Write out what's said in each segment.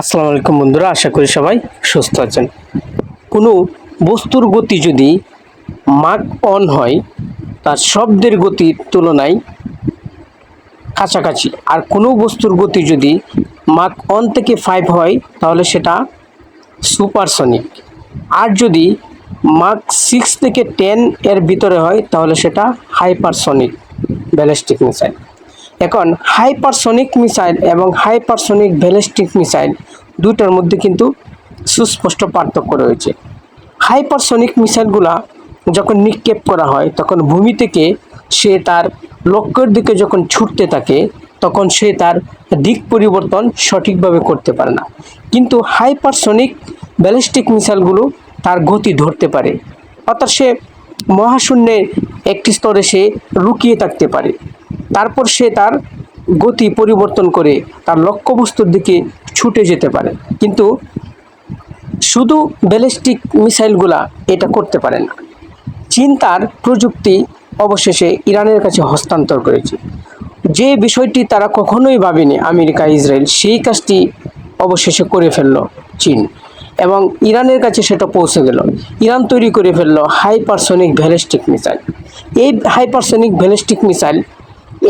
আসসালামু আলাইকুম বন্ধুরা, আশা করি সবাই সুস্থ আছেন। কোনো বস্তুর গতি যদি মাক অন হয়, তার শব্দের গতির তুলনায় কাছাকাছি। আর কোনো বস্তুর গতি যদি মাক অন থেকে ফাইভ হয়, তাহলে সেটা সুপারসনিক আর যদি মাক সিক্স থেকে টেন এর ভিতরে হয়, তাহলে সেটা হাইপারসনিক ব্যালিস্টিক মিসাইল এখন হাইপারসনিক মিসাইল এবং হাইপারসনিক ব্যালিস্টিক মিসাইল দুটার মধ্যে কিন্তু সুস্পষ্ট পার্থক্য রয়েছে। হাইপারসনিক মিসাইলগুলা যখন নিক্ষেপ করা হয়, তখন ভূমি থেকে সে তার লক্ষ্যের দিকে যখন ছুটতে থাকে, তখন সে তার দিক পরিবর্তন সঠিকভাবে করতে পারে না। কিন্তু হাইপারসনিক ব্যালিস্টিক মিসাইলগুলো তার গতি ধরতে পারে, অর্থাৎ সে মহাশূন্যের একটি স্তরে সে লুকিয়ে থাকতে পারে। তারপর সে তার গতি পরিবর্তন করে তার লক্ষ্যবস্তুর দিকে ছুটে যেতে পারে। কিন্তু শুধু ব্যালিস্টিক মিসাইলগুলা এটা করতে পারে না। চীন তার প্রযুক্তি অবশেষে ইরানের কাছে হস্তান্তর করেছে। যে বিষয়টি তারা কখনোই ভাবেনি আমেরিকা, ইসরায়েল, সেই কাজটি অবশেষে করে ফেলল চীন এবং ইরানের কাছে সেটা পৌঁছে গেল। ইরান তৈরি করে ফেলল হাইপারসনিক ব্যালিস্টিক মিসাইল। এই হাইপারসনিক ব্যালিস্টিক মিসাইল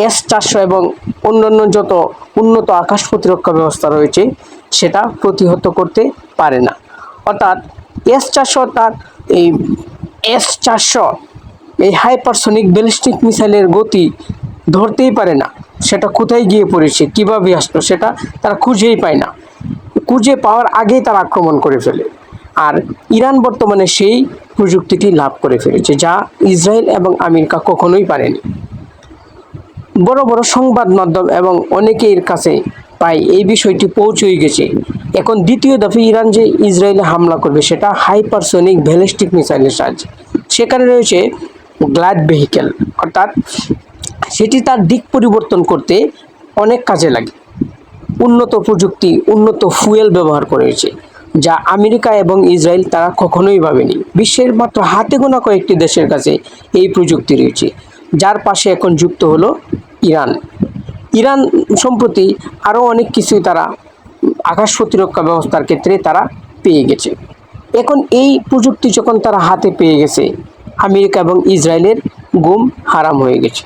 এস চারশো এবং অন্যান্য যত উন্নত আকাশ প্রতিরক্ষা ব্যবস্থা রয়েছে, সেটা প্রতিহত করতে পারে না। অর্থাৎ এস চারশো তার এই এস চারশো, এই হাইপারসনিক ব্যালিস্টিক মিসাইলের গতি ধরতেই পারে না। সেটা কোথায় গিয়ে পড়েছে, কীভাবে আসলো, সেটা তারা খুঁজেই পায় না। খুঁজে পাওয়ার আগেই তারা আক্রমণ করে ফেলে। আর ইরান বর্তমানে সেই প্রযুক্তিটি লাভ করে ফেলেছে, যা ইসরায়েল এবং আমেরিকা কখনোই পারেনি। বড় বড় সংবাদ মাধ্যম এবং অনেকের কাছে প্রায় এই বিষয়টি পৌঁছেই গেছে। এখন দ্বিতীয় দফে ইরান যে ইসরায়েলে হামলা করবে সেটা হাইপারসনিক ব্যালিস্টিক মিসাইলের সাহায্যে। সেখানে রয়েছে গ্লাড ভেহিকেল। অর্থাৎ সেটি তার দিক পরিবর্তন করতে অনেক কাজে লাগে। উন্নত প্রযুক্তি, উন্নত ফুয়েল ব্যবহার করেছে, যা আমেরিকা এবং ইসরায়েল তারা কখনোই ভাবেনি। বিশ্বের মাত্র হাতে গোনা কয়েকটি দেশের কাছে এই প্রযুক্তি রয়েছে, যার পাশে এখন যুক্ত হলো ইরান। ইরান সম্প্রতি আরও অনেক কিছুই তারা আকাশ প্রতিরক্ষা ব্যবস্থার ক্ষেত্রে তারা পেয়ে গেছে। এখন এই প্রযুক্তি যখন তারা হাতে পেয়ে গেছে, আমেরিকা এবং ইসরায়েলের গুম হারাম হয়ে গেছে।